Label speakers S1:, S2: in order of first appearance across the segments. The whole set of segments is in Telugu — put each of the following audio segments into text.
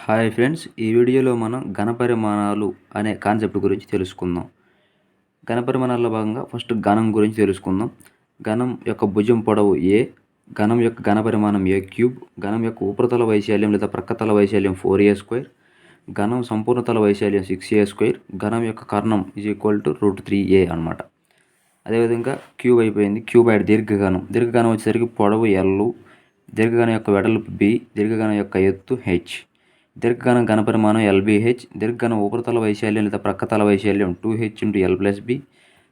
S1: హాయ్ ఫ్రెండ్స్ ఈ వీడియోలో మనం ఘనపరిమాణాలు అనే కాన్సెప్ట్ గురించి తెలుసుకుందాం. ఘనపరిమాణాల్లో భాగంగా ఫస్ట్ ఘనం గురించి తెలుసుకుందాం. ఘనం యొక్క భుజం పొడవు ఏ ఘనం యొక్క ఘనపరిమాణం ఏ క్యూబ్ ఘనం యొక్క ఉపరితల వైశాల్యం లేదా ప్రక్కతల వైశాల్యం ఫోర్ ఏ స్క్వేర్ ఘనం సంపూర్ణతల వైశాల్యం సిక్స్ ఏ స్క్వేర్ ఘనం యొక్క కర్ణం is equal to root three A అనమాట అదేవిధంగా క్యూబ్ అయిపోయింది క్యూబ్ అయిడ్ దీర్ఘఘనం. దీర్ఘఘనం వచ్చేసరికి పొడవు ఎల్లు దీర్ఘఘనం యొక్క వెడల్పు బి దీర్ఘఘనం యొక్క ఎత్తు హెచ్ దీర్ఘఘనం ఘనపరిమాణం ఎల్బిహెచ్ దీర్ఘఘనం ఉపరితల వైశాల్యం లేదా ప్రక్కతల వైశాల్యం two H into L plus B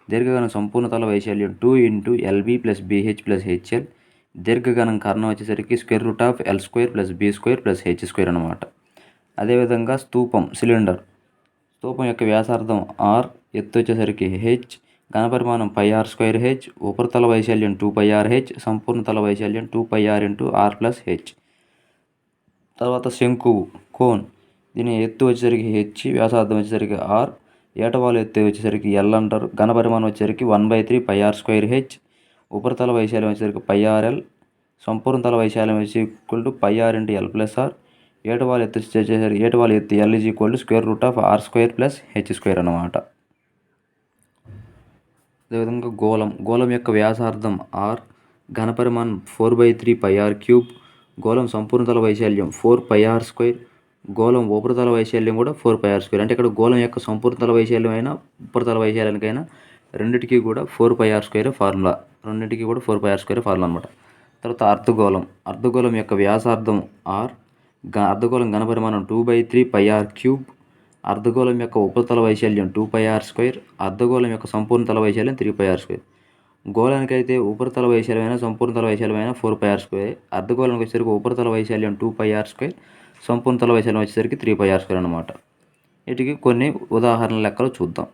S1: దీర్ఘఘనం సంపూర్ణతల వైశాల్యం two into LB plus BH plus HL దీర్ఘఘనం కారణం వచ్చేసరికి square root of L square plus B square plus H square అనమాట అదేవిధంగా స్తూపం సిలిండర్. స్తూపం యొక్క వ్యాసార్థం ఆర్ ఎత్తు వచ్చేసరికి హెచ్ ఘనపరిమాణం పై ఆర్ స్క్వేర్ హెచ్ ఉపరితల వైశాల్యం టూ పై ఆర్ హెచ్ సంపూర్ణతల వైశాల్యం two pi R into R plus H. తర్వాత శంకువు. కోన్. దీని ఎత్తు వచ్చేసరికి హెచ్ వ్యాసార్థం వచ్చేసరికి ఆర్ ఏటవాలు ఎత్తు వచ్చేసరికి ఎల్ అంటారు. ఘనపరిమాణం వచ్చేసరికి one by three pi R square H. ఉపరితల వైశాల్యం వచ్చేసరికి పై ఆర్ఎల్ సంపూర్ణతల వైశాల్యం వచ్చి equal to pi R into L plus R ఏటవాలు ఎత్తు వచ్చేసరికి ఏటవాలు ఎత్తు L is equal to square root of R square plus H square అనమాట అదేవిధంగా గోళం. గోళం యొక్క వ్యాసార్థం R ఘనపరిమాణం four by three pi R cube గోళం సంపూర్ణతల వైశాల్యం ఫోర్ పై ఆర్ స్క్వేర్ గోళం ఉపరితల వైశాల్యం కూడా ఫోర్ పై ఆర్ స్క్వేర్ అంటే ఇక్కడ గోళం యొక్క సంపూర్ణతల వైశాల్యం అయినా ఉపరితల వైశాల్యానికైనా రెండింటికి కూడా four pi R square formula రెండింటికి కూడా four pi R square formula అనమాట తర్వాత అర్ధగోళం. అర్ధగోళం యొక్క వ్యాసార్థం ఆర్ గ అర్ధగోళం ఘనపరిమాణం two by three pi R cube అర్ధగోళం యొక్క ఉపరితల వైశాల్యం టూ పై ఆర్ స్క్వేర్ అర్ధగోళం యొక్క సంపూర్ణతల వైశాల్యం త్రీ పై ఆర్ స్క్వేర్ గోళానికైతే ఉపరితల వైశాల్యమైన సంపూర్ణతల వైశాల్యమైన ఫోర్ పై ఆర్ స్క్వేర్ అర్ధగోళానికి వచ్చేసరికి ఉపరితల వైశాల్యం టూ పై ఆర్ స్క్వేర్ సంపూర్ణతల వైశాల్యం వచ్చేసరికి త్రీ పై ఆర్ స్క్వేర్ అనమాట వీటికి కొన్ని ఉదాహరణ లెక్కలు చూద్దాం.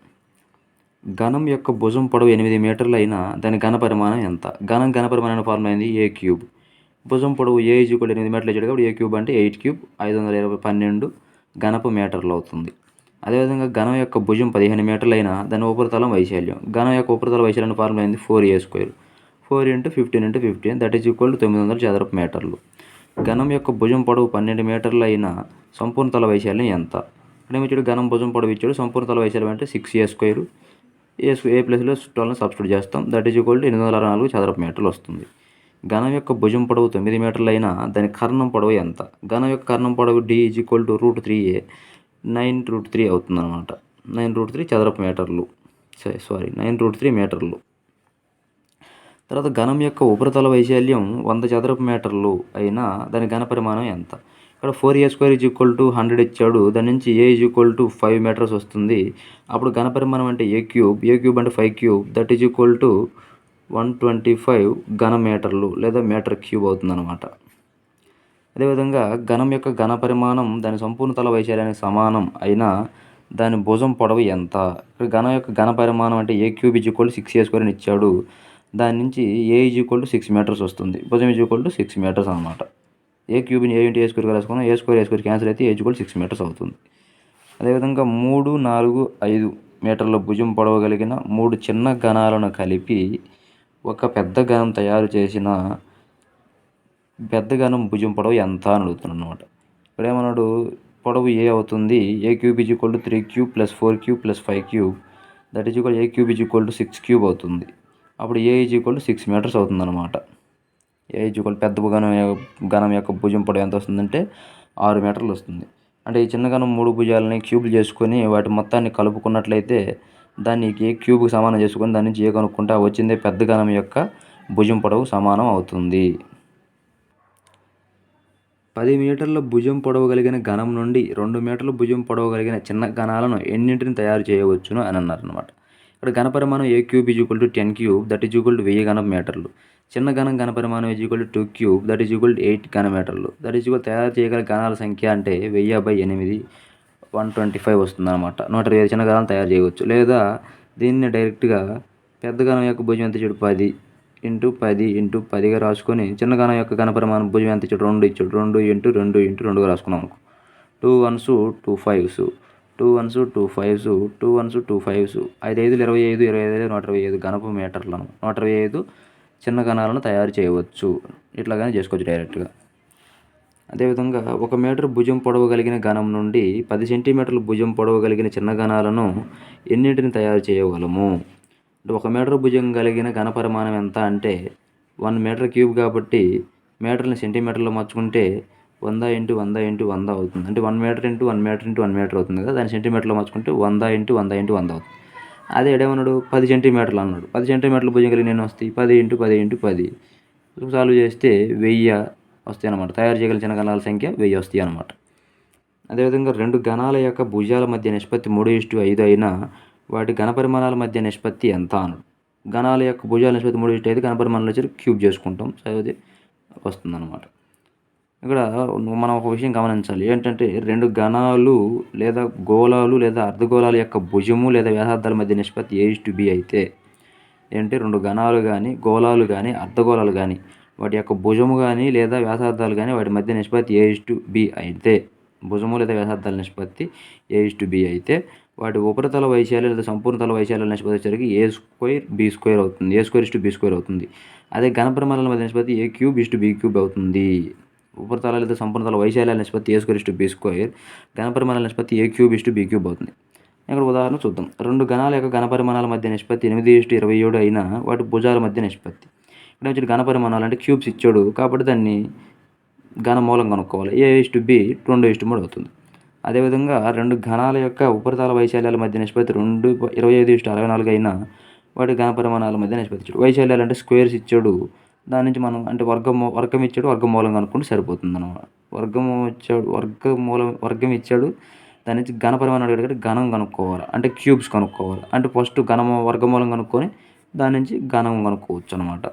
S1: ఘనం యొక్క భుజం పొడవు ఎనిమిది మీటర్లు అయినా దాని ఘన పరిమాణం ఎంత? ఘనం ఘన పరిమాణం ఫార్ములా అయింది ఏ క్యూబ్ భుజం పొడవు ఏ ఈజ్ కూడా ఎనిమిది మీటర్లు ఇచ్చాడు కాబట్టి ఏ క్యూబ్ అంటే ఎయిట్ క్యూబ్ ఐదు వందల ఇరవై పన్నెండు ఘనపు మీటర్లు అవుతుంది. అదేవిధంగా ఘనం యొక్క భుజం పదిహేను మీటర్లు అయినా దాని ఉపరితలం వైశాల్యం. ఘనం యొక్క ఉపరితల వైశాల్యం ఫార్ములా అయింది four A square four into fifteen into fifteen that is equal to తొమ్మిది వందల చదరపు మీటర్లు. ఘనం యొక్క భుజం పొడవు పన్నెండు మీటర్లు అయిన సంపూర్ణతల వైశాల్యం ఎంత? ఇక్కడ ఇచ్చాడు ఘనం భుజం పొడవు ఇచ్చాడు సంపూర్ణతల వైశాల్యం అంటే six A square A A ప్లస్లో ట్వెల్వ్ని సబ్స్టిట్యూట్ చేస్తాం. దట్ ఈజ్ ఈక్వల్ టు ఎనిమిది వందల అరవై నాలుగు చదరపు మీటర్లు వస్తుంది. ఘనం యొక్క భుజం పొడవు తొమ్మిది మీటర్లు అయినా దాని కర్ణం పొడవు ఎంత? ఘనం యొక్క కర్ణం పొడవు D is equal to root three A nine root three అవుతుందన్నమాట. నైన్ రూట్ త్రీ చదరపు మీటర్లు. సరే సారీ నైన్ రూట్ త్రీ మీటర్లు. తర్వాత ఘనం యొక్క ఉపరితల వైశాల్యం వంద చదరపు మీటర్లు అయినా దాని ఘన పరిమాణం ఎంత? ఇక్కడ four A square is equal to hundred ఇచ్చాడు. దాని నుంచి A is equal to five meters వస్తుంది. అప్పుడు ఘన పరిమాణం అంటే ఏ క్యూబ్? ఏ క్యూబ్ అంటే five cube. That is equal to one twenty five ఘన మీటర్లు లేదా మీటర్ క్యూబ్ అవుతుందన్నమాట. అదేవిధంగా ఘనం యొక్క ఘన పరిమాణం దాని సంపూర్ణతల వైశాల్యానికి సమానం అయినా దాని భుజం పొడవు ఎంత? ఇక్కడ ఘనం యొక్క ఘన పరిమాణం అంటే A cube is equal six A square అని ఇచ్చాడు. దాని నుంచి A is equal to six meters వస్తుంది. భుజం is equal to six meters అనమాట ఏ క్యూబ్ని ఏ ఇంటి ఏ స్క్వేర్ రాసుకున్నా. A square A square cancel అయితే ఏ ఈక్వల్ సిక్స్ మీటర్స్ అవుతుంది. అదేవిధంగా మూడు నాలుగు ఐదు మీటర్ల భుజం పొడవగలిగిన మూడు చిన్న ఘనాలను కలిపి ఒక పెద్ద ఘనం తయారు చేసిన పెద్ద ఘనం భుజం పొడవు ఎంత అని అడుగుతున్నాడు అనమాట ఇప్పుడు ఏమన్నాడు? పొడవు ఏ అవుతుంది. A cube is equal to three cube plus four cube plus five cube that is equal A cube is equal to six cube అవుతుంది. అప్పుడు A is equal to six meters అవుతుందన్నమాట. ఏ ఈజ్ ఈక్వల్ పెద్ద గణం ఘనం యొక్క భుజం పొడవు ఎంత వస్తుందంటే ఆరు మీటర్లు వస్తుంది. అంటే ఈ చిన్న గణం మూడు భుజాలని క్యూబ్లు చేసుకొని వాటి మొత్తాన్ని కలుపుకున్నట్లయితే దాన్ని ఏ క్యూబ్కి సమానం చేసుకొని దాని నుంచి ఏ కనుక్కుంటే వచ్చిందే పెద్ద గణం యొక్క భుజం పొడవు సమానం అవుతుంది. పది మీటర్ల భుజం పొడవు కలిగిన ఘనం నుండి రెండు మీటర్ల భుజం పొడవు కలిగిన చిన్న ఘనాలను ఎన్నింటిని తయారు చేయవచ్చును అని అన్నారు అనమాట ఇక్కడ ఘనపరిమాణం A cube is equal to ten cube that is equal to వెయ్యి ఘన మీటర్లు చిన్న ఘనం ఘనపరిమాణం is equal to two cube that is equal to eight ఘన మీటర్లు దట్ ఈజ్ ఈక్వల్ తయారు చేయగల ఘనాల సంఖ్య అంటే వెయ్యి బై ఎనిమిది వన్ ట్వంటీ ఫైవ్ వస్తుంది అనమాట నూట ఇరవై చిన్న ఘనాలు తయారు చేయవచ్చు. లేదా దీన్ని డైరెక్ట్గా పెద్ద ఘనం యొక్క భుజం ఎంత చూడు? పది ఇంటూ పది ఇంటూ పదిగా రాసుకొని చిన్న ఘనం యొక్క ఘనపరిమాణం భుజం ఎంత ఇచ్చాడు రెండు ఇచ్చాడు. రెండు ఇంటూ రెండు ఇంటూ రెండుగా రాసుకున్నాం అనుకో. Two ones two fives two ones two fives two ones two fives ఐదు ఐదులు ఇరవై ఐదు ఇరవై ఐదు నూట ఇరవై ఐదు గణపు మీటర్లను నూట ఇరవై ఐదు చిన్న కణాలను తయారు చేయవచ్చు. ఇట్లాగానే చేసుకోవచ్చు డైరెక్ట్గా. అదేవిధంగా ఒక మీటర్ భుజం పొడవు కలిగిన ఘనం నుండి పది సెంటీమీటర్ల భుజం పొడవు కలిగిన చిన్న ఘనాలను ఎన్నింటిని తయారు చేయగలము? అంటే ఒక మీటర్ భుజం కలిగిన ఘన పరిమాణం ఎంత అంటే వన్ మీటర్ క్యూబ్ కాబట్టి మీటర్ని సెంటీమీటర్లో మార్చుకుంటే వంద ఇంటూ వంద ఇంటూ వంద అవుతుంది. అంటే one meter into one meter into one meter అవుతుంది కదా దాన్ని సెంటీమీటర్లో మార్చుకుంటే వంద ఇంటూ వంద ఇంటూ వంద అవుతుంది. అదే ఏడేమన్నాడు? పది సెంటీమీటర్లు అన్నాడు. పది సెంటీమీటర్లు భుజం కలిగి నేను వస్తాయి పది ఇంటూ పది ఇంటూ పది. సాల్వ్ చేస్తే వెయ్యి వస్తాయి అన్నమాట. తయారు చేయగల చిన్న గణాల సంఖ్య వెయ్యి వస్తాయి అన్నమాట. అదేవిధంగా రెండు గణాల యొక్క భుజాల మధ్య నిష్పత్తి మూడు ఇష్టు ఐదు అయినా వాటి ఘనపరిమాణాల మధ్య నిష్పత్తి ఎంత అన్నాడు. గణాల యొక్క భుజాల నిష్పత్తి మూడు ఇష్టు ఐదు ఘన వచ్చి క్యూబ్ చేసుకుంటాం. సో అది వస్తుందన్నమాట. ఇక్కడ మనం ఒక విషయం గమనించాలి. ఏంటంటే రెండు గణాలు లేదా గోళాలు లేదా అర్ధగోళాల యొక్క భుజము లేదా వ్యాసార్థాల మధ్య నిష్పత్తి ఏ టు బి అయితే ఏంటంటే రెండు గణాలు కానీ గోళాలు కానీ అర్ధగోళాలు కానీ వాటి యొక్క భుజము కానీ లేదా వ్యాసార్థాలు కానీ వాటి మధ్య నిష్పత్తి ఏ టు బి అయితే భుజము లేదా వ్యాసార్థాల నిష్పత్తి ఏ టు బి అయితే వాటి ఉపరితల వైశాల్యం లేదా సంపూర్ణ తల వైశాల్యాల నిష్పత్తి వచ్చేసరికి ఏ స్క్వేర్ బి స్క్వేర్ అవుతుంది. A square is to B square అవుతుంది. అదే ఘన పరిమాణాల మధ్య నిష్పత్తి A cube is to B cube అవుతుంది. ఉపరితల లేదా సంపూర్ణ వైశాల్యాల నిష్పత్తి A square is to B square ఘనపరిమాణాల నిష్పత్తి A cube is to B cube అవుతుంది. ఇక్కడ ఉదాహరణ చూద్దాం. రెండు గణాల యొక్క ఘనపరిమాణాల మధ్య నిష్పత్తి ఎనిమిది ఇస్టు ఇరవై ఏడు అయినా వాటి భుజాల మధ్య నిష్పత్తి. ఇక్కడ వచ్చి ఘనపరిమాణాలు అంటే క్యూబ్స్ ఇచ్చాడు కాబట్టి దాన్ని ఘన మూలం కనుక్కోవాలి ఏ ఇస్టు బి రెండు ఇస్టు మూడు అవుతుంది. అదేవిధంగా రెండు ఘనాల యొక్క ఉపరితల వైశాల్యాల మధ్య నిష్పత్తి రెండు ఇరవై ఐదు ఇస్టు అరవై నాలుగు అయినా వాటి ఘన పరిమాణాల మధ్య నిష్పత్తి ఇచ్చాడు. వైశాల్యాలు అంటే స్క్వేర్స్ ఇచ్చాడు దాని నుంచి మనం అంటే వర్గం వర్గం ఇచ్చాడు వర్గం మూలం కనుక్కుంటే సరిపోతుంది అనమాట వర్గము ఇచ్చాడు వర్గమూలం వర్గం ఇచ్చాడు దాని నుంచి ఘనపరిమాణం అడిగాడు ఘనం కనుక్కోవాలి. అంటే క్యూబ్స్ కనుక్కోవాలి. అంటే ఫస్ట్ ఘనము వర్గమూలం కనుక్కొని దాని నుంచి ఘనం కనుక్కోవచ్చు అనమాట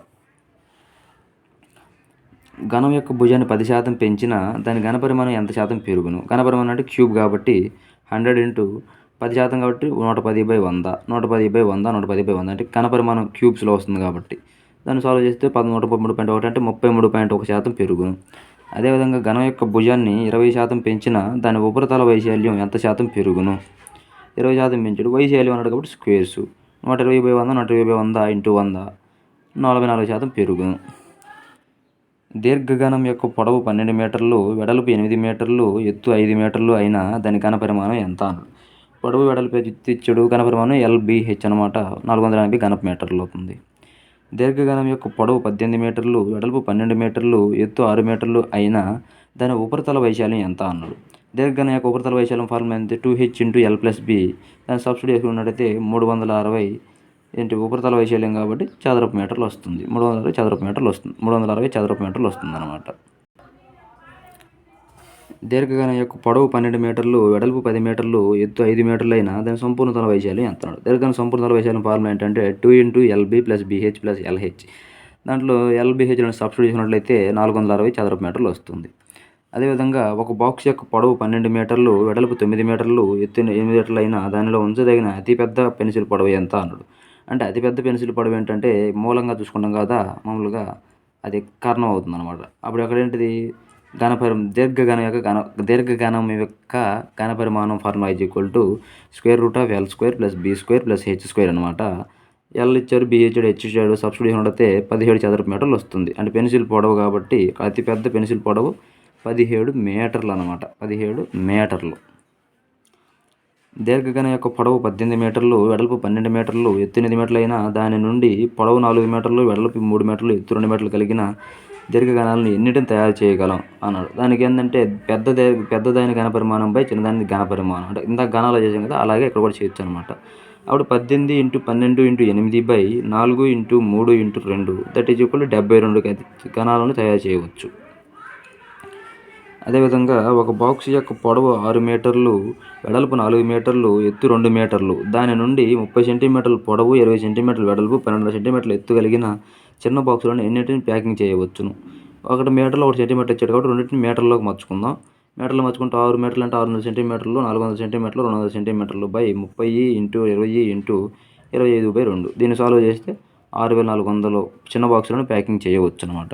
S1: ఘనం యొక్క భుజాన్ని పది శాతం పెంచినా దాని ఘనపరిమాణం ఎంత శాతం పెరుగును? ఘనపరిమాణం అంటే క్యూబ్ కాబట్టి హండ్రెడ్ ఇంటూ పది శాతం కాబట్టి నూట పది బై వంద. నూట పది బై వంద నూట పది బై వంద అంటే ఘన పరిమాణం క్యూబ్స్లో వస్తుంది కాబట్టి. దాన్ని సాల్వ్ చేస్తే పదమూడు ముప్పై మూడు పాయింట్ ఒకటి అంటే ముప్పై మూడు పాయింట్ ఒక శాతం పెరుగును. అదేవిధంగా ఘనం యొక్క భుజాన్ని ఇరవై శాతం పెంచినా దాని ఉపరితల వైశాల్యం ఎంత శాతం పెరుగును? ఇరవై శాతం పెంచుడు వైశాల్యం అన్నాడు కాబట్టి స్క్వేర్స్ నూట ఇరవై బై వంద నూట ఇరవై బై వంద ఇంటూ వంద. నలభై నాలుగు శాతం పెరుగును. దీర్ఘఘనం యొక్క పొడవు పన్నెండు మీటర్లు వెడల్పు ఎనిమిది మీటర్లు ఎత్తు ఐదు మీటర్లు అయినా దాని ఘన పరిమాణం ఎంత? అన్నాడు పొడవు వెడల్పు ఎత్తు ఇచ్చాడు ఘన పరిమాణం ఎల్బిహెచ్ అనమాట నాలుగు వందల ఎనభై ఘన మీటర్లు అవుతుంది. దీర్ఘగణం యొక్క పొడవు పద్దెనిమిది మీటర్లు వెడల్పు పన్నెండు మీటర్లు ఎత్తు ఆరు మీటర్లు అయినా దాని ఉపరితల వైశాల్యం ఎంత అన్నాడు. దీర్ఘగణం యొక్క ఉపరితల వైశాల్యం ఫార్ములా అయితే two H into L plus B దాని సబ్సిడీ వేసుకున్నట్టయితే మూడు వందల అరవై ఏంటి ఉపరితల వైశాల్యం కాబట్టి చదరపు మీటర్లు వస్తుంది. మూడు వందల అరవై చదరపు మీటర్లు వస్తుంది. మూడు వందల అరవై చదరపు మీటర్లు వస్తుంది అనమాట దీర్ఘఘనం యొక్క పొడవు పన్నెండు మీటర్లు వెడల్పు పది మీటర్లు ఎత్తు ఐదు మీటర్లు అయినా దాని సంపూర్ణ తల వైశాల్యం ఎంత అన్నాడు సంపూర్ణ తల వైశాల్యం ఫార్ములా ఏంటంటే two into LB plus BH plus LH. దాంట్లో ఎల్బిహెచ్ సబ్సిడీ చేసినట్లయితే నాలుగు వందల అరవై చదరపు మీటర్లు వస్తుంది. అదేవిధంగా ఒక బాక్స్ యొక్క పొడవు పన్నెండు మీటర్లు వెడల్పు తొమ్మిది మీటర్లు ఎత్తు ఎనిమిది మీటర్లు అయినా దానిలో ఉంచదగిన అతిపెద్ద పెన్సిల్ పొడవు ఎంత అన్నాడు. అంటే అతిపెద్ద పెన్సిల్ పొడవు ఏంటంటే మూలంగా చూసుకున్నాం కదా మామూలుగా అది కారణం అవుతుంది అనమాట అప్పుడు అక్కడ ఏంటిది? ఘనపరి దీర్ఘఘనం యొక్క ఘన దీర్ఘఘనం యొక్క ఘన పరిమాణం formula is equal to square root of L square plus B square plus H square అనమాట ఎల్ ఇచ్చారు బి ఇచ్చాడు హెచ్ ఇచ్చాడు సబ్సిడీ ఉండతే పదిహేడు చదరపు మీటర్లు వస్తుంది. అంటే పెన్సిల్ పొడవు కాబట్టి అతిపెద్ద పెన్సిల్ పొడవు పదిహేడు మీటర్లు అనమాట పదిహేడు మీటర్లు. దీర్ఘఘన యొక్క పొడవు పద్దెనిమిది మీటర్లు వెడల్పు పన్నెండు మీటర్లు ఎత్తు ఎనిమిది మీటర్లు అయినా దాని నుండి పొడవు నాలుగు మీటర్లు వెడల్పు మూడు మీటర్లు ఎత్తు రెండు మీటర్లు కలిగిన దీర్ఘగణాలను ఎన్నిటిని తయారు చేయగలం? అన్నాడు. దానికి ఏంటంటే పెద్ద పెద్దదైన ఘన పరిమాణంపై చిన్నదాని ఘనపరిమాణం. అంటే ఇంత ఘనాలు చేసాం కదా అలాగే ఇక్కడ కూడా చేయొచ్చు అనమాట అప్పుడు పద్దెనిమిది ఇంటూ పన్నెండు ఇంటూ ఎనిమిది బై నాలుగు ఇంటూ మూడు ఇంటూ రెండు. దట్ ఈజ్ ఈక్వల్ డెబ్బై రెండు గణాలను తయారు చేయవచ్చు. అదేవిధంగా ఒక బాక్స్ యొక్క పొడవు ఆరు మీటర్లు వెడల్పు నాలుగు మీటర్లు ఎత్తు రెండు మీటర్లు. దాని నుండి ముప్పై సెంటీమీటర్ల పొడవు ఇరవై సెంటీమీటర్ల వెడల్పు పన్నెండు సెంటీమీటర్ల ఎత్తు కలిగిన చిన్న బాక్సులను ఎన్నింటిని ప్యాకింగ్ చేయవచ్చును. ఒకటి మీటర్లో ఒకటి సెంటీమీటర్ ఇచ్చాడు కాబట్టి రెండింటిని మీటర్లోకి మార్చుకుందాం మీటర్లు మార్చుకుంటే ఆరు మీటర్లు అంటే ఆరు వందల సెంటీమీటర్లు నాలుగు వందల సెంటీమీటర్లు రెండు వందల సెంటీమీటర్లు బై ముప్పై ఇంటూ ఇరవై ఇంటూ ఇరవై ఐదు బై రెండు. దీన్ని సాల్వ్ చేస్తే ఆరు వేల నాలుగు వందలు చిన్న బాక్సులను ప్యాకింగ్ చేయవచ్చు అనమాట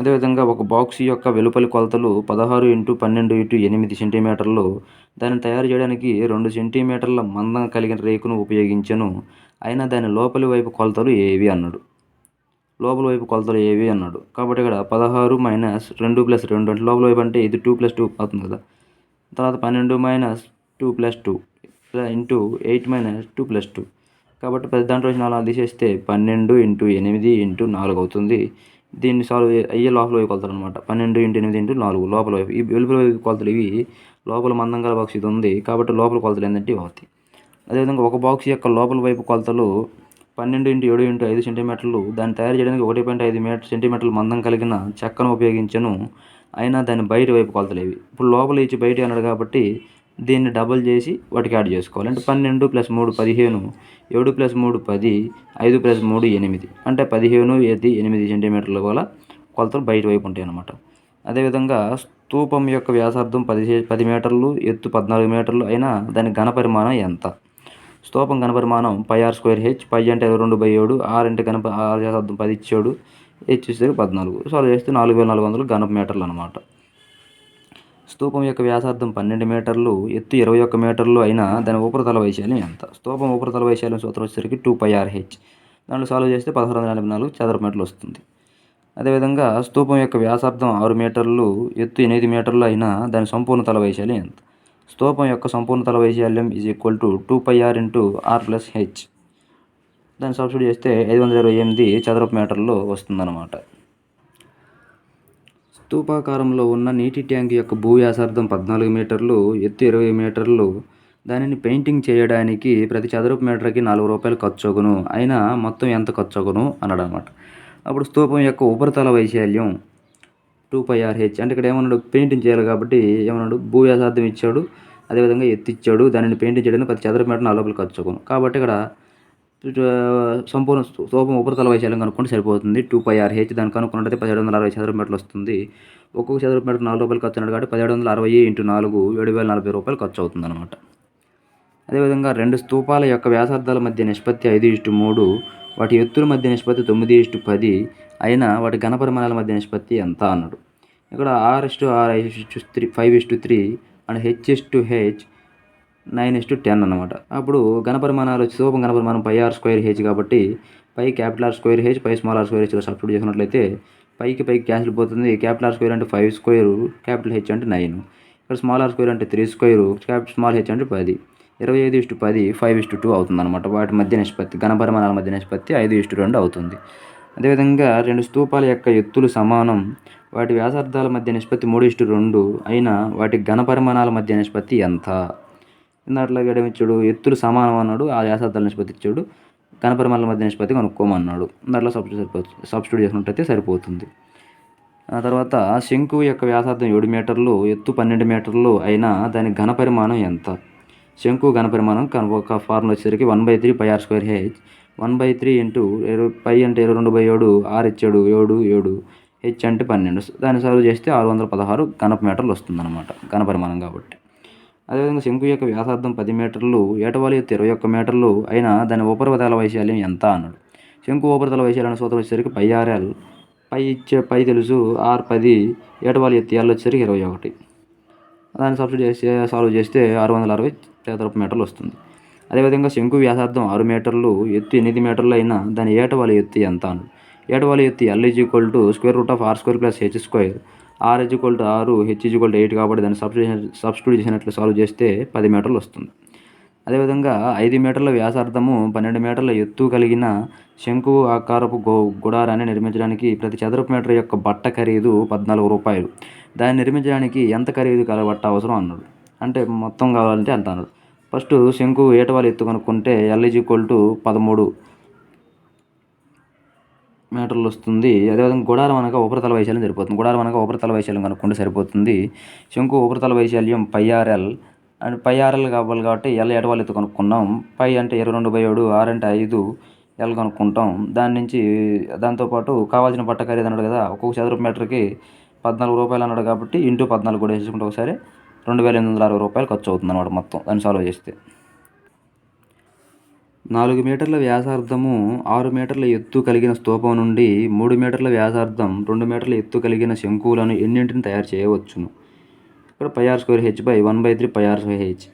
S1: అదేవిధంగా ఒక బాక్స్ యొక్క వెలుపలి కొలతలు పదహారు ఇంటూ పన్నెండు ఇంటూ ఎనిమిది సెంటీమీటర్లు. దాన్ని తయారు చేయడానికి రెండు సెంటీమీటర్ల మందం కలిగిన రేకును ఉపయోగించను. అయినా దాని లోపలి వైపు కొలతలు ఏవి అన్నాడు. లోపల వైపు కొలతలు ఏవి అన్నాడు. కాబట్టి ఇక్కడ పదహారు మైనస్ రెండు ప్లస్ రెండు అంటే లోపల వైపు అంటే ఇది టూ ప్లస్ టూ అవుతుంది కదా. తర్వాత పన్నెండు minus two plus two into eight minus two plus two. కాబట్టి ప్రతి దాంట్లో నాలుగు తీసేస్తే పన్నెండు ఇంటూ ఎనిమిది ఇంటూ నాలుగు అవుతుంది. దీన్ని సాల్వ్ అయ్యే లోపల వైపు కొలతలు అనమాట పన్నెండు ఇంటూ ఎనిమిది ఇంటూ నాలుగు లోపల వైపు. ఈ వెలుపల వైపు కొలతలు ఇవి లోపల మందం గల బాక్స్ ఇది ఉంది. కాబట్టి లోపల కొలతలు ఏంటంటే అవుతాయి. అదేవిధంగా ఒక బాక్స్ యొక్క లోపల వైపు కొలతలు పన్నెండు ఇంటూ ఏడు ఇంటూ ఐదు సెంటీమీటర్లు. దాన్ని తయారు చేయడానికి ఒకటి పాయింట్ ఐదు మీటర్ సెంటీమీటర్లు మందం కలిగిన చెక్కను ఉపయోగించను. అయినా దాని బయట వైపు కొలతలు ఇవి ఇప్పుడు లోపల ఇచ్చి బయట అన్నాడు కాబట్టి దీన్ని డబుల్ చేసి వాటికి యాడ్ చేసుకోవాలి. అంటే పన్నెండు ప్లస్ మూడు పదిహేను. ఏడు ప్లస్ మూడు పది. ఐదు ప్లస్ మూడు ఎనిమిది. అంటే పదిహేను ఏది ఎనిమిది సెంటీమీటర్ల గల కొలతలు బయట వైపు ఉంటాయి అన్నమాట. అదేవిధంగా స్తూపం యొక్క వ్యాసార్థం పది పది మీటర్లు ఎత్తు పద్నాలుగు మీటర్లు. అయినా దాని ఘన పరిమాణం ఎంత? స్తూపం ఘన పరిమాణం. Pi R square H pi అంటే ఇరవై రెండు బై ఏడు ఆర్ అంటే ఘన ఆరు ఆర్ పది ఇచ్చాడు. హెచ్ ఇచ్చేసరికి పద్నాలుగు. సాల్వ్ చేస్తే నాలుగు వేల నాలుగు వందలు గణప మీటర్లు అనమాట స్తూపం యొక్క వ్యాసార్థం పన్నెండు మీటర్లు ఎత్తు ఇరవై ఒక్క మీటర్లు అయినా దాని ఉపరితల వైశాల్యం ఎంత? స్తూపం ఉపరితల వైశాల్యం సూత్రం వచ్చేసరికి టూ పై ఆర్ హెచ్. దాంట్లో సాల్వ్ చేస్తే పదహారు వందల నలభై నాలుగు చదరపు మీటర్లు వస్తుంది. అదేవిధంగా స్తూపం యొక్క వ్యాసార్థం ఆరు మీటర్లు ఎత్తు ఎనిమిది మీటర్లు అయినా దాని సంపూర్ణ తల వైశాల్యం ఎంత? స్తూపం యొక్క సంపూర్ణతల వైశాల్యం is equal to two pi R into R plus H దాన్ని సబ్స్టిట్యూట్ చేస్తే ఐదు వందల ఇరవై ఎనిమిది చదరపు మీటర్లు వస్తుందన్నమాట. స్తూపాకారంలో ఉన్న నీటి ట్యాంక్ యొక్క భూ వ్యాసార్థం పద్నాలుగు మీటర్లు ఎత్తు ఇరవై మీటర్లు. దానిని పెయింటింగ్ చేయడానికి ప్రతి చదరపు మీటర్కి నాలుగు రూపాయలు ఖర్చు అవును అయినా మొత్తం ఎంత ఖర్చు అవును అన్నాడు అనమాట అప్పుడు స్తూపం యొక్క ఉపరితల వైశాల్యం టూ పై ఆర్హెచ్ అంటే ఇక్కడ ఏమన్నాడు? పెయింటింగ్ చేయాలి కాబట్టి ఏమన్నాడు? భూ వ్యాసార్థం ఇచ్చాడు. అదేవిధంగా ఎత్తిచ్చాడు. దానిని పెయింటింగ్ చేయడానికి ప్రతి చదరపు మీటర్ నాలుగు రూపాయలు ఖర్చు కాబట్టి ఇక్కడ సంపూర్ణ స్తూపం ఉపరితల వైశాల్యం కనుక్కుంటే సరిపోతుంది. టూ పై ఆర్హెచ్ దాన్ని కనుక్కున్నట్టయితే పదిహేడు వందల అరవై చదరపు మీటర్లు వస్తుంది. ఒక్కొక్క చదరపు మీటర్ నాలుగు రూపాయలు ఖర్చు అన్నాడు కాబట్టి పదిహేడు వందల అరవై ఇంటూ నాలుగు ఏడు వేల నలభై రూపాయలు ఖర్చు అవుతుంది అనమాట అదేవిధంగా రెండు స్తూపాల యొక్క వ్యాసార్థాల మధ్య నిష్పత్తి ఐదు ఇష్టు మూడు వాటి ఎత్తుల మధ్య నిష్పత్తి తొమ్మిది ఇష్టు పది అయినా వాటి ఘనపరిమాణాల మధ్య నిష్పత్తి ఎంత అన్నాడు. ఇక్కడ R is to R is to three five is to three and H is to H nine is to ten అనమాట అప్పుడు ఘనపరిమాణాలు వచ్చి స్తూపం ఘనపరిమాణం పై ఆర్ స్క్వేర్ హెచ్ కాబట్టి pi capital R square H pi small R square హెచ్లో substitute చేసినట్లయితే పైకి పైకి క్యాన్సిల్ పోతుంది. క్యాపిటల్ ఆర్ స్క్వేర్ అంటే ఫైవ్ స్క్వేర్ క్యాపిటల్ హెచ్ అంటే నైన్. ఇక్కడ స్మాల్ ఆర్ స్క్వేర్ అంటే three square capital small H అంటే పది. ఇరవై ఐదు ఇష్టు పది ఫైవ్ ఇష్టు టూ అవుతుంది అనమాట వాటి మధ్య నిష్పత్తి ఘనపరిమాణాల మధ్య నిష్పత్తి ఐదు ఇష్టు రెండు అవుతుంది. అదేవిధంగా రెండు స్తూపాల యొక్క ఎత్తులు సమానం. వాటి వ్యాసార్థాల మధ్య నిష్పత్తి మూడు ఇష్టు రెండు అయినా వాటి ఘనపరిమాణాల మధ్య నిష్పత్తి ఎంత? ఇందాట్లాగే ఇచ్చాడు ఎత్తులు సమానం అన్నాడు ఆ వ్యాసార్థాల నిష్పత్తి ఇచ్చాడు ఘనపరిమాణాల మధ్య నిష్పత్తి కనుక్కోమన్నాడు. దాంట్లో సబ్స్టిట్యూట్ సరిపోతుంది సబ్స్టిట్యూట్ చేసినట్టయితే సరిపోతుంది. ఆ తర్వాత శంకు యొక్క వ్యాసార్థం ఏడు మీటర్లు ఎత్తు పన్నెండు మీటర్లు అయినా దాని ఘనపరిమాణం ఎంత? శంకు ఘనపరిమాణం కను ఒక ఫార్ములా వచ్చేసరికి one by three pi R square H. One by three into ఇరవై పై అంటే ఇరవై రెండు బై ఏడు ఆర్ ఇచ్చాడు ఏడు ఏడు హెచ్ అంటే పన్నెండు. దాన్ని సాల్వ్ చేస్తే ఆరు వందల పదహారు ఘనప మీటర్లు వస్తుందన్నమాట ఘనపరిమాణం కాబట్టి. అదేవిధంగా శంకు యొక్క వ్యాసార్థం పది మీటర్లు ఏటవాలి ఎత్తు ఇరవై ఒక్క మీటర్లు అయినా దాని ఉపరితల వైశాల్యం ఎంత అన్నాడు. శంకు ఉపరితల వైశాల్యం సూత్రం వచ్చేసరికి పై ఆర్ఎల్ పై ఇచ్చే పై తెలుసు ఆర్ పది ఏటవాలి ఎత్తు ఎల్ వచ్చేసరికి ఇరవై ఒకటి. దాన్ని సబ్సిడీ చేసి సాల్వ్ చేస్తే ఆరు వందల అరవై చదరపు మీటర్లు వస్తుంది. అదేవిధంగా శంకు వ్యాసార్థం ఆరు మీటర్లు ఎత్తు ఎనిమిది మీటర్లు అయినా దాని ఏటవాల ఎత్తు ఎంత అన్నాడు ఏటవాల ఎత్తు L is equal to square root of R square plus H square R is equal to ఆరు H is equal to eight కాబట్టి దాన్ని సబ్స్టిట్యూట్ సబ్స్టిట్యూట్ చేసినట్లు సాల్వ్ చేస్తే పది మీటర్లు వస్తుంది. అదేవిధంగా ఐదు మీటర్ల వ్యాసార్థము పన్నెండు మీటర్ల ఎత్తు కలిగిన శంకు ఆకారపు గో గుడారాన్ని నిర్మించడానికి ప్రతి చదరపు మీటర్ యొక్క బట్ట ఖరీదు పద్నాలుగు రూపాయలు. దాన్ని నిర్మించడానికి ఎంత ఖరీదు కల బట్ట అవసరం అన్నాడు. అంటే మొత్తం కావాలంటే అంత అన్నాడు. ఫస్ట్ శంకు ఏటవాలు ఎత్తు కనుక్కుంటే ఎల్ ఈక్వల్ టు పదమూడు మీటర్లు వస్తుంది. అదేవిధంగా గుడారం అనగా ఉపరితల వైశాల్యం సరిపోతుంది. గుడారం అనగా ఉపరితల వైశాల్యం కనుక్కుంటే సరిపోతుంది. శంకు ఉపరితల వైశాల్యం pi R L and pi R L కావాలి కాబట్టి ఎల్ ఏటవాలి ఎత్తు కనుక్కున్నాం. పై అంటే ఇరవై రెండు బై ఏడు ఆర్ అంటే ఐదు ఎల్ కనుక్కుంటాం. దాని నుంచి దాంతోపాటు కావాల్సిన బట్ట ఖరీదు అన్నాడు కదా ఒక్కొక్క చదరపు మీటర్కి పద్నాలుగు రూపాయలు అన్నాడు కాబట్టి ఇంటూ పద్నాలుగు కూడా వేసుకుంటే ఒకసారి రెండు వేల ఎనిమిది వందల అరవై రూపాయలు ఖర్చు అవుతుంది అన్నమాట మొత్తం. దాన్ని సాల్వ్ చేస్తే. నాలుగు మీటర్ల వ్యాసార్థము ఆరు మీటర్ల ఎత్తు కలిగిన స్తూపం నుండి మూడు మీటర్ల వ్యాసార్థం రెండు మీటర్ల ఎత్తు కలిగిన శంకువులను ఎన్నింటిని తయారు చేయవచ్చును? ఇక్కడ pi R square H by one by three pi R square H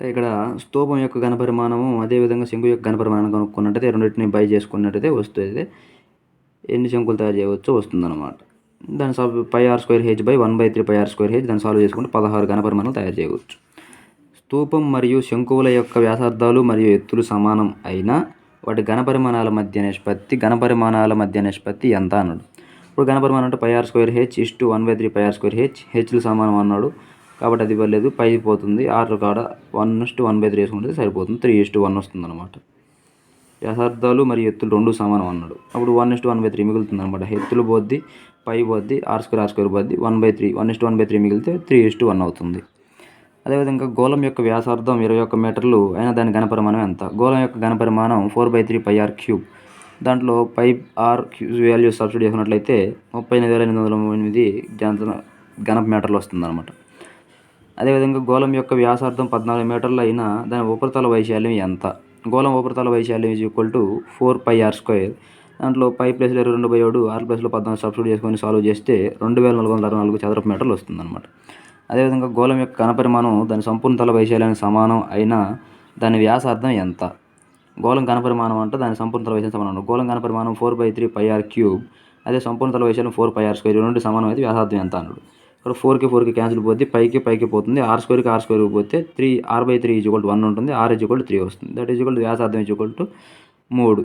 S1: ఇక్కడ స్తూపం యొక్క ఘనపరిమాణము అదేవిధంగా శంకు యొక్క ఘనపరిమాణం కనుక్కున్నట్టయితే రెండింటిని బై చేసుకున్నట్టయితే వస్తుంది ఎన్ని శంకులు తయారు చేయవచ్చో వస్తుందన్నమాట. దాని solve pi R square H by one by three pi R square H దాన్ని సాల్వ్ చేసుకుంటే పదహారు ఘనపరిమాణాలు తయారు చేయవచ్చు. స్తూపం మరియు శంకువుల యొక్క వ్యాసార్థాలు మరియు ఎత్తులు సమానం అయినా వాటి ఘనపరిమాణాల మధ్య నిష్పత్తి ఘనపరిమాణాల మధ్య నిష్పత్తి ఎంత అన్నాడు. ఇప్పుడు ఘనపరిమాణం అంటే pi R square H is to one by three pi R square H హెచ్లు సమానం అన్నాడు. కాబట్టి అది ఇవ్వలేదు పై పోతుంది. ఆరు కాడ one to one by three వేసుకుంటే సరిపోతుంది. త్రీ ఇస్ టు వన్ వస్తుంది అనమాట వ్యాసార్థాలు మరియు ఎత్తులు రెండు సమానం అన్నాడు. అప్పుడు one is one by three మిగులుతుంది అనమాట ఎత్తులు పోద్ది పై పోద్ది ఆర్ స్క్వేర్ ఆర్ స్క్వేర్ పోద్ది one by three one is to one by three మిగిలితే త్రీ ఇస్టు వన్ అవుతుంది. అదేవిధంగా గోళం యొక్క వ్యాసార్థం ఇరవై ఒక్క మీటర్లు అయినా దాని ఘనపరిమాణం ఎంత? గోళం యొక్క ఘనపరిమాణం four by three pi R cube. దాంట్లో pi R cube value subsidy చేసుకున్నట్లయితే ముప్పై ఎనిమిది వేల ఎనిమిది వందల ఎనిమిది ఘన ఘన మీటర్లు వస్తుందన్నమాట. అదేవిధంగా గోళం యొక్క వ్యాసార్థం పద్నాలుగు మీటర్లు అయినా దాని ఉపరితల వైశాల్యం ఎంత? గోళం ఉపరితల వైశాల్యం is equal to four pi R square దాంట్లో పై ప్లేస్లో ఇరవై రెండు బై ఏడు ఆరు ప్లేస్లో పద్నాలుగు సబ్సిడీ చేసుకొని సాల్వ్ చేస్తే రెండు వేల నాలుగు వందల అరవై నాలుగు చదరపు మీటర్లు వస్తుందన్నమాట. అదేవిధంగా గోళం యొక్క ఘనపరిమాణం దాని సంపూర్ణ తల వైశాల్యానికి సమానం అయినా దాని వ్యాసార్థం ఎంత? గోళం ఘనపరిమాణం అంటే దాని సంపూర్ణ తల వైశాల్యం సమానం. గోళం ఘనపరిమాణం four by three pi R cube అదే సంపూర్ణ తల వైశాల్యం ఫోర్ పై ఆర్ స్క్వేర్ రెండు సమానం అయితే వ్యాసార్థం ఎంత అన్నాడు. ఇక్కడ ఫోర్కి ఫోర్కి క్యాన్సిల్ పోతే పైకి పైకి పోతుంది. ఆర్ స్క్వేర్కి ఆర్ స్క్వేర్కి పోతే three R by three equal to one ఉంటుంది. ఆర్ ఈజ్వల్ టు త్రీ వస్తుంది. దట్ ఈజ్వల్ టు వ్యాసార్థం ఈజ్వల్ టు మూడు.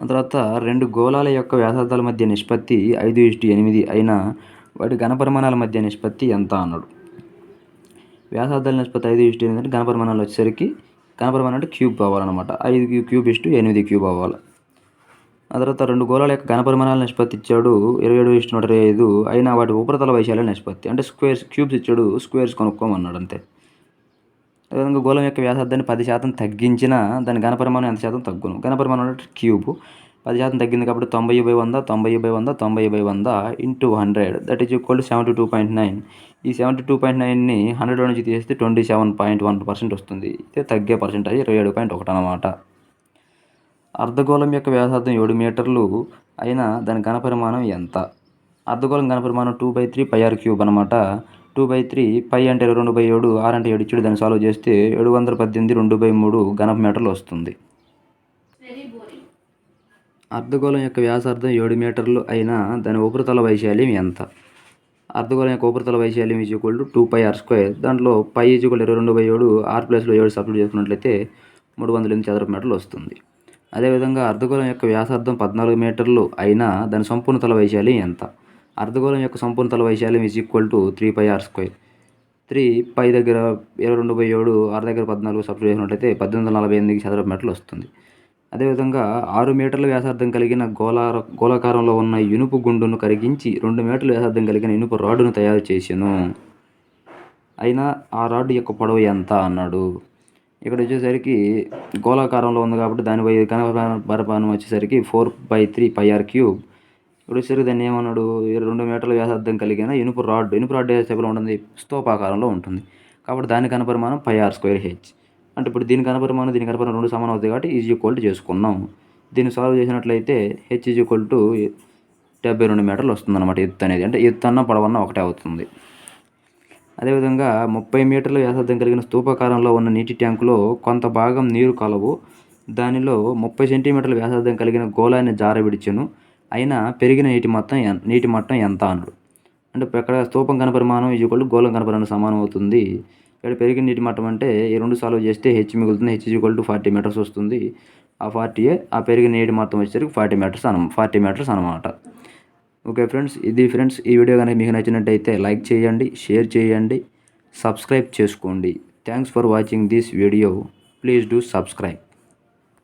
S1: తర్వాత రెండు గోళాల యొక్క వ్యాసార్థాల మధ్య నిష్పత్తి ఐదు ఇష్టు ఎనిమిది అయినా వాటి ఘనపరిమాణాల మధ్య నిష్పత్తి ఎంత అన్నాడు. వ్యాసార్థాల నిష్పత్తి ఐదు ఇష్టు ఎనిమిది అంటే ఘనపరిమాణాలు వచ్చేసరికి ఘనపరిమాణం అంటే క్యూబ్ కావాలన్నమాట ఐదు క్యూబ్ ఇష్టు ఎనిమిది క్యూబ్ అవ్వాలి. ఆ తర్వాత రెండు గోళాల యొక్క ఘనపరిమాణాల నిష్పత్తి ఇచ్చాడు ఇరవై ఏడు ఇష్టం ఇరవై ఐదు అయినా వాటి ఉపరితల వైశాల్య నిష్పత్తి అంటే స్క్వేర్స్ క్యూబ్స్ ఇచ్చాడు స్క్వేర్స్ కొనుక్కోమన్నాడు అంతే. అదేవిధంగా గోళం యొక్క వ్యాసార్థాన్ని పది శాతం తగ్గించినా దాని ఘనపరిమాణం ఎంత శాతం తగ్గును? ఘనపరిమాణం అంటే క్యూబ్. పది శాతం తగ్గింది కాబట్టి తొంభై బై వంద తొంభై బై వంద తొంభై బై వంద into hundred. That is equal to seventy two point nine ఈ సెవెంటీ టూ పాయింట్ నైన్ని హండ్రెడ్ నుంచి తీసేస్తే twenty seven point one percent వస్తుంది. ఇదే తగ్గే పర్సెంటేజ్ ఇరవై ఏడు పాయింట్ ఒకటి అనమాట అర్ధగోళం యొక్క వ్యాసార్థం ఏడు మీటర్లు అయినా దాని ఘనపరిమాణం ఎంత? అర్ధగోళం ఘనపరిమాణం two by three pi R cube అనమాట టూ బై త్రీ పై అంటే ఇరవై రెండు బై ఏడు ఆర్ అంటే ఏడు ఇచ్చుడు దాన్ని సాల్వ్ చేస్తే ఏడు వందల పద్దెనిమిది రెండు బై మూడు ఘనప మీటర్లు వస్తుంది. అర్ధగోళం యొక్క వ్యాసార్థం ఏడు మీటర్లు అయినా దాని ఉపరితల వైశాల్యం ఎంత? అర్ధగోళం యొక్క ఉపరితల వైశాల్యం is equal to two pi R square దాంట్లో పై ఈజ్ ఈక్వల్ ఇరవై రెండు బై ఏడు ఆర్ ప్లస్లో ఏడు సబ్స్టిట్యూట్ చేసుకున్నట్లయితే మూడు వందల ఎనిమిది చదరపు మీటర్లు వస్తుంది. అదేవిధంగా అర్ధగోళం యొక్క వ్యాసార్థం పద్నాలుగు మీటర్లు అయినా దాని సంపూర్ణ తల వైశాల్యం ఎంత? అర్ధగోళం యొక్క సంపూర్ణ తల వైశాల్యం is equal to three pi R square three pi దగ్గర ఇరవై రెండు బై ఏడు ఆరు దగ్గర పద్నాలుగు సబ్స్టిట్యూట్ చేసినట్లయితే పద్దెనిమిది వందల నలభై ఎనిమిది చదరపు మీటర్లు వస్తుంది. అదేవిధంగా ఆరు మీటర్ల వ్యాసార్థం కలిగిన గోళార గోళాకారంలో ఉన్న ఇనుపు గుండును కరిగించి రెండు మీటర్ల వ్యాసార్థం కలిగిన ఇనుపు రాడును తయారు చేసాను. అయినా ఆ రాడ్ యొక్క పొడవు ఎంత అన్నాడు. ఇక్కడ వచ్చేసరికి గోళాకారంలో ఉంది కాబట్టి దాని పై బరపానం వచ్చేసరికి four by three pi R cube ఇప్పుడు వచ్చేసరికి దాన్ని ఏమన్నాడు? రెండు మీటర్ల వ్యాసార్థం కలిగిన ఇనుపు రాడ్ ఇనుపు రాడ్ ఏ ఉంటుంది? స్తోపాకారంలో ఉంటుంది. కాబట్టి దాని కనపరిమాణం పై ఆర్ స్క్వేర్ హెచ్ అంటే ఇప్పుడు దీని కనపరిమాణం దీని కనపరిమాణం రెండు సమానం అవుతాయి కాబట్టి ఈజ్ ఈక్వల్ టు చేసుకున్నాం. దీన్ని సాల్వ్ చేసినట్లయితే హెచ్ ఈజ్ ఈక్వల్ టు డెబ్బై రెండు మీటర్లు వస్తుందన్నమాట ఎత్తు అనేది. అంటే ఎత్తు అన్న పడవన్న ఒకటే అవుతుంది. అదేవిధంగా ముప్పై మీటర్ల వ్యాసార్థం కలిగిన స్తూపాకారంలో ఉన్న నీటి ట్యాంకులో కొంత భాగం నీరు కలవు. దానిలో ముప్పై సెంటీమీటర్ల వ్యాసార్థం కలిగిన గోళాన్ని జారవిడిచెను. అయినా పెరిగిన నీటి మొత్తం నీటి మట్టం ఎంత అన్నాడు. అంటే ఇప్పుడు ఇక్కడ స్తూపం కనపరిమాణం ఈజ్వల్ గోళం కనపరిమాణం సమానం అవుతుంది. ఇక్కడ పెరిగిన నీటి మట్టం అంటే ఈ రెండు సాల్వ్ చేస్తే హెచ్ మిగులుతుంది H equal to forty meters వస్తుంది. ఆ ఫార్టీయే ఆ పెరిగిన నీటి మొత్తం వచ్చేసరికి ఫార్టీ మీటర్స్ అన ఫార్టీ మీటర్స్ అనమాట ఓకే ఫ్రెండ్స్ ఇది ఫ్రెండ్స్ ఈ వీడియో కనుక మీకు నచ్చినట్టయితే లైక్ చేయండి షేర్ చేయండి సబ్స్క్రైబ్ చేసుకోండి. Thanks for watching this video please do subscribe